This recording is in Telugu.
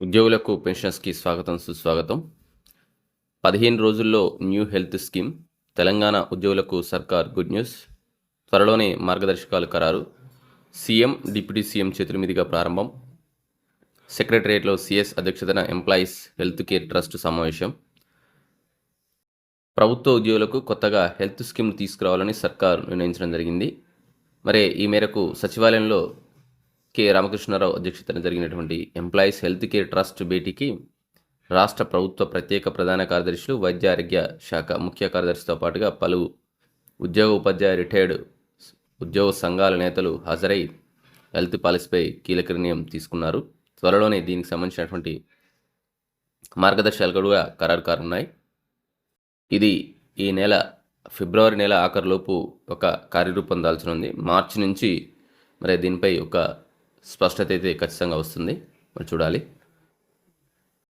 ఉద్యోగులకు పెన్షన్స్కి స్వాగతం సుస్వాగతం. పదిహేను రోజుల్లో న్యూ హెల్త్ స్కీమ్ తెలంగాణ ఉద్యోగులకు సర్కార్ గుడ్ న్యూస్. త్వరలోనే మార్గదర్శకాలు ఖరారు. సీఎం డిప్యూటీ సీఎం చేతుల మీదుగా ప్రారంభం. సెక్రటరియట్లో సిఎస్ అధ్యక్షతన ఎంప్లాయీస్ హెల్త్ కేర్ ట్రస్ట్ సమావేశం. ప్రభుత్వ ఉద్యోగులకు కొత్తగా హెల్త్ స్కీమ్ తీసుకురావాలని సర్కార్ నిర్ణయించడం జరిగింది. మరి ఈ మేరకు సచివాలయంలో కె. రామకృష్ణారావు అధ్యక్షతన జరిగినటువంటి ఎంప్లాయీస్ హెల్త్ కేర్ ట్రస్ట్ భేటీకి రాష్ట్ర ప్రభుత్వ ప్రత్యేక ప్రధాన కార్యదర్శులు వైద్య ఆరోగ్య శాఖ ముఖ్య కార్యదర్శితో పాటుగా పలు ఉద్యోగ ఉపాధ్యాయ రిటైర్డ్ ఉద్యోగ సంఘాల నేతలు హాజరై హెల్త్ పాలసీపై కీలక నిర్ణయం తీసుకున్నారు. త్వరలోనే దీనికి సంబంధించినటువంటి మార్గదర్శకాలు కూడా ఖరారు కానున్నాయి. ఇది ఈ నెల ఫిబ్రవరి నెల ఆఖరిలోపు ఒక కార్యరూపం దాల్చనుంది. మార్చి నుంచి మరి దీనిపై ఒక స్పష్టత అయితే ఖచ్చితంగా వస్తుంది. మరి చూడాలి.